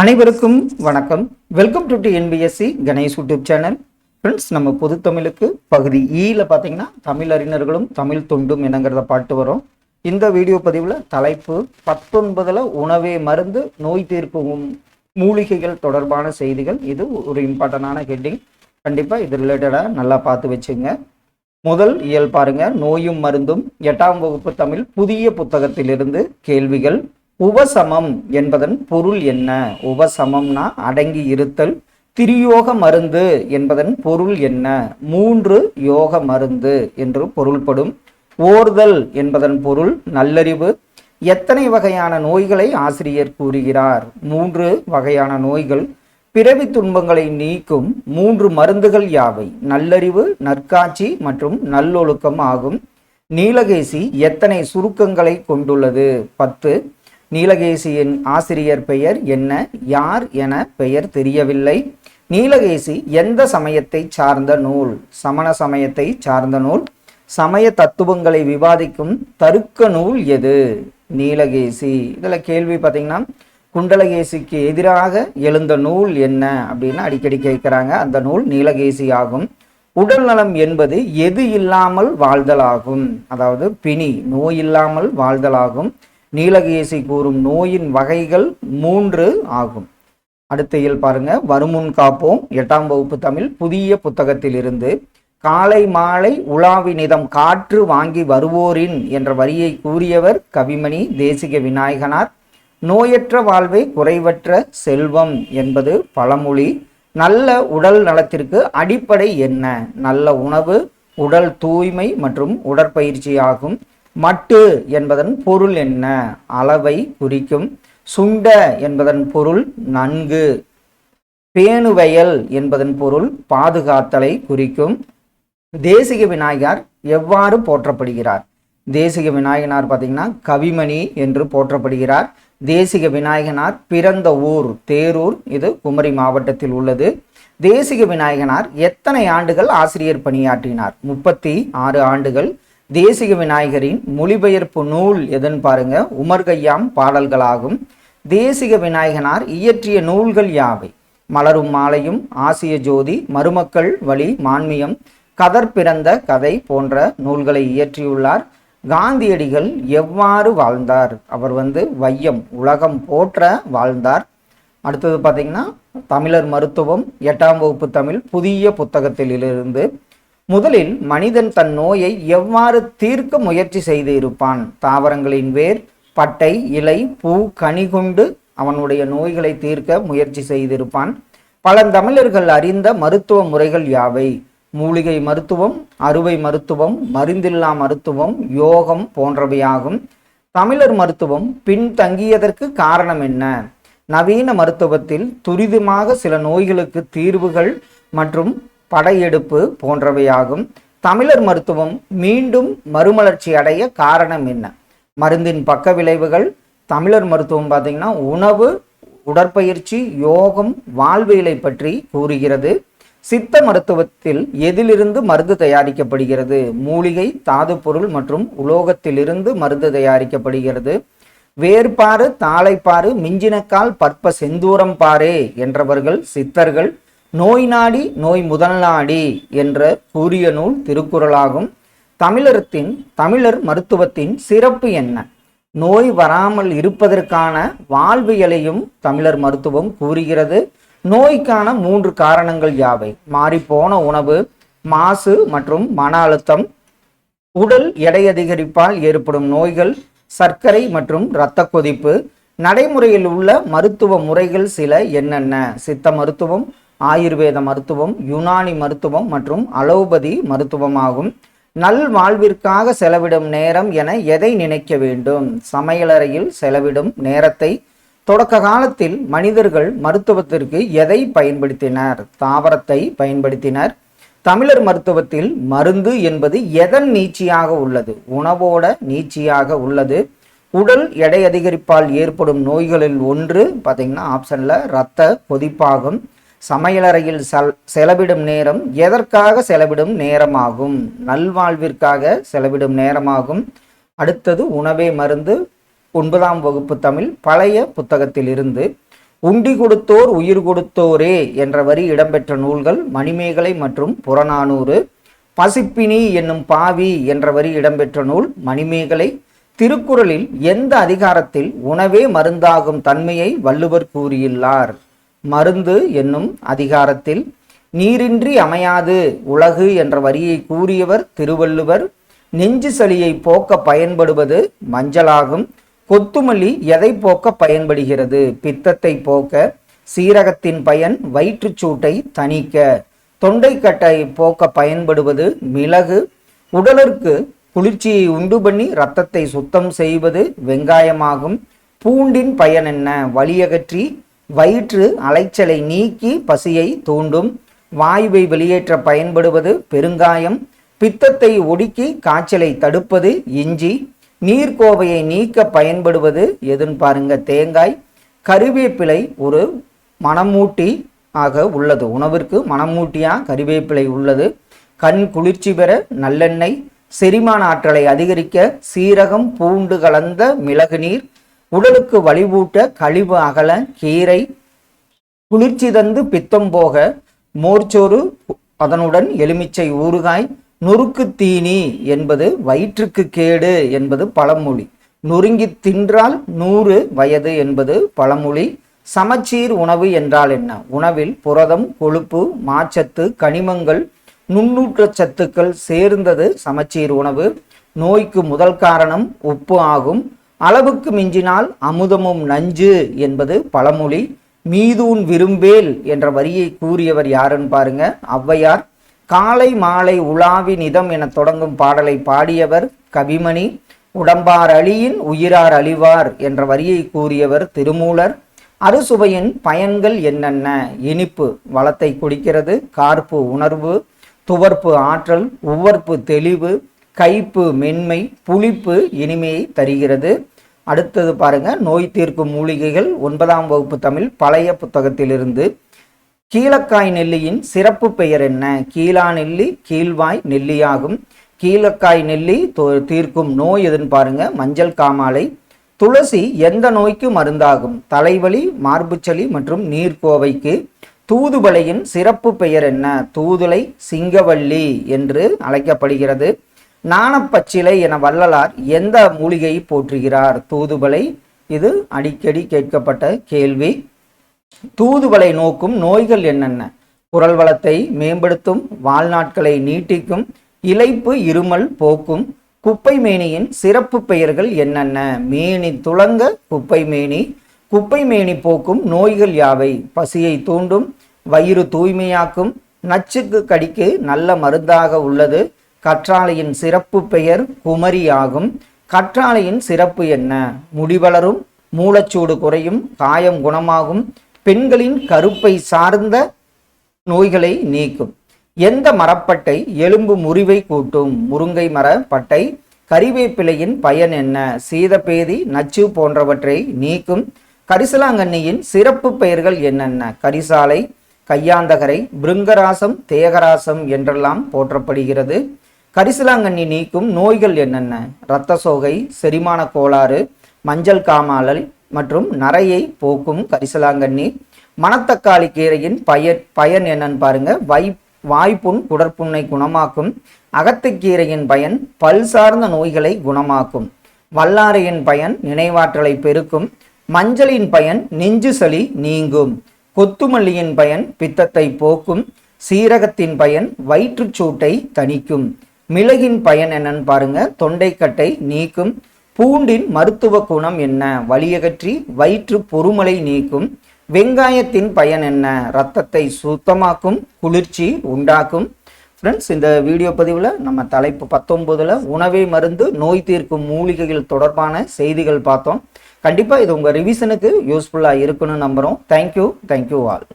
அனைவருக்கும் வணக்கம். Welcome to TNPSC Ganesh YouTube channel friends நம்ம பொது தமிழுக்கு பகுதி e ஈல பார்த்தீங்கன்னா தமிழ் அறிஞர்களும் தமிழ் தொண்டும் என்னங்கிறத பாட்டு வரும். இந்த வீடியோ பதிவில் தலைப்பு பத்தொன்பதில் உணவே மருந்து நோய் தீர்க்கும் மூலிகைகள் தொடர்பான செய்திகள். இது ஒரு இம்பார்ட்டண்டான ஹெட்டிங். கண்டிப்பாக இது ரிலேட்டடாக நல்லா பார்த்து வச்சுங்க. முதல் இயல் பாருங்க. நோயும் மருந்தும் எட்டாம் வகுப்பு தமிழ் புதிய புத்தகத்திலிருந்து கேள்விகள். உபசமம் என்பதன் பொருள் என்ன? உபசமம்னா அடங்கி இருத்தல். திரியோக மருந்து என்பதன் பொருள் என்ன? மூன்று யோக மருந்து என்று பொருள்படும். ஓர்தல் என்பதன் பொருள் நல்லறிவு. எத்தனை வகையான நோய்களை ஆசிரியர் கூறுகிறார்? மூன்று வகையான நோய்கள். பிறவி துன்பங்களை நீக்கும் மூன்று மருந்துகள் யாவை? நல்லறிவு நற்காட்சி மற்றும் நல்லொழுக்கம் ஆகும். நீலகேசி எத்தனை சுருக்கங்களை கொண்டுள்ளது? பத்து. நீலகேசியின் ஆசிரியர் பெயர் என்ன? யார் என பெயர் தெரியவில்லை. நீலகேசி எந்த சமயத்தை சார்ந்த நூல்? சமண சமயத்தை சார்ந்த நூல். சமய தத்துவங்களை விவாதிக்கும் தருக்க நூல் எது? நீலகேசி. இதில் கேள்வி பார்த்தீங்கன்னா குண்டலகேசிக்கு எதிராக எழுந்த நூல் என்ன அப்படின்னு அடிக்கடி கேட்குறாங்க. அந்த நூல் நீலகேசி ஆகும். உடல் நலம் என்பது எது இல்லாமல் வாழ்தலாகும். அதாவது பிணி நோய் இல்லாமல் வாழ்தலாகும். நீலகேசி கூறும் நோயின் வகைகள் மூன்று ஆகும். அடுத்த இயல் பாருங்க. வருமுன் காப்போம். எட்டாம் வகுப்பு தமிழ் புதிய புத்தகத்திலிருந்து காலை மாலை உலாவினிதம் காற்று வாங்கி வருவோரின் என்ற வரியை கூறியவர் கவிமணி தேசிக விநாயகனார். நோயற்ற வாழ்வை குறைவற்ற செல்வம் என்பது பழமொழி. நல்ல உடல் நலத்திற்கு அடிப்படை என்ன? நல்ல உணவு உடல் தூய்மை மற்றும் உடற்பயிற்சி ஆகும். மட்டு என்பதன் பொருள் என்ன? அளவை குறிக்கும். சுண்ட என்பதன் பொருள் நன்கு. பேணுவயல் என்பதன் பொருள் பாதுகாத்தலை குறிக்கும். தேசிக விநாயகர் எவ்வாறு போற்றப்படுகிறார்? தேசிக விநாயகனார் பார்த்தீங்கன்னா கவிமணி என்று போற்றப்படுகிறார். தேசிக விநாயகனார் பிறந்த ஊர் தேரூர் இது குமரி மாவட்டத்தில் உள்ளது. தேசிக விநாயகனார் எத்தனை ஆண்டுகள் ஆசிரியர் பணியாற்றினார்? முப்பத்தி ஆறு ஆண்டுகள். தேசிக விநாயகரின் மொழிபெயர்ப்பு நூல் எதுன்னு பாருங்க? உமர் கையாம் பாடல்களாகும். தேசிக விநாயகனார் இயற்றிய நூல்கள் யாவை? மலரும் மாலையும் ஆசிய ஜோதி மருமக்கள் வழி மான்மியம் கதர் பிறந்த கதை போன்ற நூல்களை இயற்றியுள்ளார். காந்தியடிகள் எவ்வாறு வாழ்ந்தார்? அவர் வந்து வையம் உலகம் போற்ற வாழ்ந்தார். அடுத்தது பார்த்தீங்கன்னா தமிழர் மருத்துவம் எட்டாம் வகுப்பு தமிழ் புதிய புத்தகத்திலிருந்து முதலில் மனிதன் தன் நோயை எவ்வாறு தீர்க்க முயற்சி செய்து இருப்பான் தாவரங்களின் வேர் பட்டை இலை பூ கனி கொண்டு அவனுடைய நோய்களை தீர்க்க முயற்சி செய்திருப்பான். பழந்தமிழர்கள் அறிந்த மருத்துவ முறைகள் யாவை? மூலிகை மருத்துவம் அறுவை மருத்துவம் மருந்தில்லா மருத்துவம் யோகம் போன்றவையாகும். தமிழர் மருத்துவம் பின்தங்கியதற்கு காரணம் என்ன? நவீன மருத்துவத்தில் துரிதமாக சில நோய்களுக்கு தீர்வுகள் மற்றும் படையெடுப்பு போன்றவையாகும். தமிழர் மருத்துவம் மீண்டும் மறுமலர்ச்சி அடைய காரணம் என்ன? மருந்தின் பக்க விளைவுகள். தமிழர் மருத்துவம் பார்த்திங்கன்னா உணவு உடற்பயிற்சி யோகம் வாழ்வியலை பற்றி கூறுகிறது. சித்த மருத்துவத்தில் எதிலிருந்து மருந்து தயாரிக்கப்படுகிறது? மூலிகை தாது பொருள் மற்றும் உலோகத்திலிருந்து மருந்து தயாரிக்கப்படுகிறது. வேர்பாறு தாளைப்பாறு மிஞ்சினக்கால் பற்ப செந்தூரம் பாரே என்றவர்கள் சித்தர்கள் நோய் நாடி நோய் முதல் நாடி என்ற கூறிய நூல் திருக்குறளாகும். தமிழரத்தின் தமிழர் மருத்துவத்தின் சிறப்பு என்ன? நோய் வராமல் இருப்பதற்கான வாழ்வியலையும் தமிழர் மருத்துவம் கூறுகிறது. நோய்க்கான மூன்று காரணங்கள் யாவை? மாறிப்போன உணவு மாசு மற்றும் மன அழுத்தம். உடல் எடை அதிகரிப்பால் ஏற்படும் நோய்கள் சர்க்கரை மற்றும் இரத்த கொதிப்பு. நடைமுறையில் உள்ள மருத்துவ முறைகள் சில என்னென்ன? சித்த மருத்துவம் ஆயுர்வேத மருத்துவம் யுனானி மருத்துவம் மற்றும் அலோபதி மருத்துவமாகும். நல் வாழ்விற்காக செலவிடும் நேரம் என எதை நினைக்க வேண்டும்? சமையலறையில் செலவிடும் நேரத்தை தொடக்க காலத்தில் மனிதர்கள் மருத்துவத்திற்கு எதை பயன்படுத்தினர்? தாவரத்தை பயன்படுத்தினர். தமிழர் மருத்துவத்தில் மருந்து என்பது எதன் நீட்சியாக உள்ளது? உணவோட நீட்சியாக உள்ளது. உடல் எடை அதிகரிப்பால் ஏற்படும் நோய்களில் ஒன்று பார்த்தீங்கன்னா ஆப்ஷனில் இரத்த கொதிப்பாகும். சமையலறையில் செலவிடும் நேரம் எதற்காக செலவிடும் நேரமாகும்? நல்வாழ்விற்காக செலவிடும் நேரமாகும். அடுத்தது உணவே மருந்து. ஒன்பதாம் வகுப்பு தமிழ் பழைய புத்தகத்திலிருந்து உண்டி கொடுத்தோர் உயிர் கொடுத்தோரே என்ற வரி இடம்பெற்ற நூல்கள் மணிமேகலை மற்றும் புறநானூறு. பசிப்பினி என்னும் பாவி என்ற வரி இடம்பெற்ற நூல் மணிமேகலை. திருக்குறளில் எந்த அதிகாரத்தில் உணவே மருந்தாகும் தன்மையை வள்ளுவர் கூறியுள்ளார். மருந்து என்னும் அதிகாரத்தில் நீரின்றி அமையாது உலகு என்ற வரியை கூறியவர் திருவள்ளுவர் நெஞ்சு சளியை போக்க பயன்படுவது மஞ்சளாகும் கொத்துமல்லி எதை போக்க பயன்படுகிறது? பித்தத்தை போக்க சீரகத்தின் பயன் வயிற்றுச்சூட்டை தணிக்க தொண்டைக்கட்டை போக்க பயன்படுவது மிளகு உடலிற்கு குளிர்ச்சியை உண்டு பண்ணி இரத்தத்தை சுத்தம் செய்வது வெங்காயமாகும் பூண்டின் பயன் என்ன? வலியகற்றி வயிற்று அலைச்சலை நீக்கி பசியை தூண்டும். வாயுவை வெளியேற்ற பயன்படுவது பெருங்காயம். பித்தத்தை ஒடுக்கி காய்ச்சலை தடுப்பது இஞ்சி. நீர்க்கோவையை நீக்க பயன்படுவது எதுன்னு பாருங்க தேங்காய். கருவேப்பிலை ஒரு மணமூட்டி ஆக உள்ளது. உணவிற்கு மணமூட்டியாக கருவேப்பிலை உள்ளது. கண் குளிர்ச்சி பெற நல்லெண்ணெய். செரிமான ஆற்றலை அதிகரிக்க சீரகம் பூண்டு கலந்த மிளகு நீர் உடலுக்கு வலிவூட்ட கழிவு அகல கீரை குளிர்ச்சி தந்து பித்தம் போக மோர்ச்சோறு அதனுடன் எலுமிச்சை ஊறுகாய் நொறுக்கு தீனி என்பது வயிற்றுக்கு கேடு என்பது பழமொழி. நொறுங்கி தின்றால் நூறு வயது என்பது பழமொழி. சமச்சீர் உணவு என்றால் என்ன? உணவில் புரதம் கொழுப்பு மாச்சத்து கனிமங்கள் நுண்ணூற்ற சத்துக்கள் சேர்ந்தது சமச்சீர் உணவு. நோய்க்கு முதல் காரணம் உப்பு ஆகும். அளவுக்கு மிஞ்சினால் அமுதமும் நஞ்சு என்பது பழமொழி. மீதூன் விரும்பேல் என்ற வரியை கூறியவர் யாருன்னு பாருங்க. ஔவையார். காலை மாலை உலாவி நிதம் என தொடங்கும் பாடலை பாடியவர் கவிமணி. உடம்பார் அழியின் உயிரார் அழிவார் என்ற வரியை கூறியவர் திருமூலர். அறுசுவையின் பயன்கள் என்னென்ன? இனிப்பு வளத்தை குடிக்கிறது. கார்ப்பு உணர்வு. துவர்ப்பு ஆற்றல். உவர்ப்பு தெளிவு. கைப்பு மென்மை புளிப்பு இனிமையை தருகிறது. அடுத்தது பாருங்க நோய் தீர்க்கும் மூலிகைகள் ஒன்பதாம் வகுப்பு தமிழ் பழைய புத்தகத்திலிருந்து. கீழக்காய் நெல்லியின் சிறப்பு பெயர் என்ன? கீழா நெல்லி கீழ்வாய் நெல்லியாகும். கீழக்காய் நெல்லி தோ- தீர்க்கும் நோய் எதுன்னு பாருங்க மஞ்சள் காமாலை. துளசி எந்த நோய்க்கு மருந்தாகும்? தலைவலி மார்புச்சளி மற்றும் நீர்க்கோவைக்கு. தூதுவளையின் சிறப்பு பெயர் என்ன? தூதுளை சிங்கவள்ளி என்று அழைக்கப்படுகிறது. நாணப்பச்சிலை என வள்ளலார் எந்த மூலிகையை போற்றுகிறார்? தூதுவளை. இது அடிக்கடி கேட்கப்பட்ட கேள்வி. தூதுவளை நோக்கும் நோய்கள் என்னென்ன? குரல் வளத்தை மேம்படுத்தும் வாழ்நாட்களை நீட்டிக்கும் இலைப்பு இருமல் போக்கும் குப்பை மேனியின் சிறப்பு பெயர்கள் என்னென்ன? மேனி துளங்க குப்பை மேனி. குப்பை மேனி போக்கும் நோய்கள் யாவை? பசியை தூண்டும் வயிறு தூய்மையாக்கும் நச்சுக்கு கடிக்கு நல்ல மருந்தாக உள்ளது. கற்றாழையின் சிறப்பு பெயர் குமரி ஆகும் கற்றாழையின் சிறப்பு என்ன? முடிவளரும் மூலச்சூடு குறையும் காயம் குணமாகும் பெண்களின் கருப்பை சார்ந்த நோய்களை நீக்கும். எந்த மரப்பட்டை எலும்பு முறிவை கூட்டும்? முருங்கை மர பட்டை. கறிவேப்பிலையின் பயன் என்ன? சீதபேதி நச்சு போன்றவற்றை நீக்கும். கரிசலாங்கண்ணியின் சிறப்பு பெயர்கள் என்னென்ன? கரிசாலை கையாந்தகரை பிருங்கராசம் தேகராசம் என்றெல்லாம் போற்றப்படுகிறது. கரிசலாங்கண்ணி நீக்கும் நோய்கள் என்னென்ன? இரத்த சோகை செரிமான கோளாறு மஞ்சள் காமாலல் மற்றும் நரையை போக்கும் கரிசலாங்கண்ணி. மணத்தக்காளி கீரையின் பயன் பயன் என்னன்னு பாருங்க. வை வாய்ப்புண் குடற்புண்ணை குணமாக்கும். அகத்துக்கீரையின் பயன் பல் சார்ந்த நோய்களை குணமாக்கும். வல்லாரையின் பயன் நினைவாற்றலை பெருக்கும். மஞ்சளின் பயன் நெஞ்சு சளி நீங்கும். கொத்துமல்லியின் பயன் பித்தத்தை போக்கும். சீரகத்தின் பயன் வயிற்றுச்சூட்டை தணிக்கும். மிளகின் பயன் என்னன்னு பாருங்க. தொண்டைக்கட்டை நீக்கும். பூண்டின் மருத்துவ குணம் என்ன? வலியகற்றி வயிற்று பொறுமலை நீக்கும். வெங்காயத்தின் பயன் என்ன? ரத்தத்தை சுத்தமாக்கும் குளிர்ச்சி உண்டாக்கும். ஃப்ரெண்ட்ஸ் இந்த வீடியோ பதிவில் நம்ம தலைப்பு பத்தொம்போதில் உணவே மருந்து நோய் தீர்க்கும் மூலிகைகள் தொடர்பான செய்திகள் பார்த்தோம். கண்டிப்பாக இது உங்கள் ரிவிஷனுக்கு யூஸ்ஃபுல்லாக இருக்குன்னு நம்புகிறோம் தேங்க்யூ தேங்க்யூ ஆல்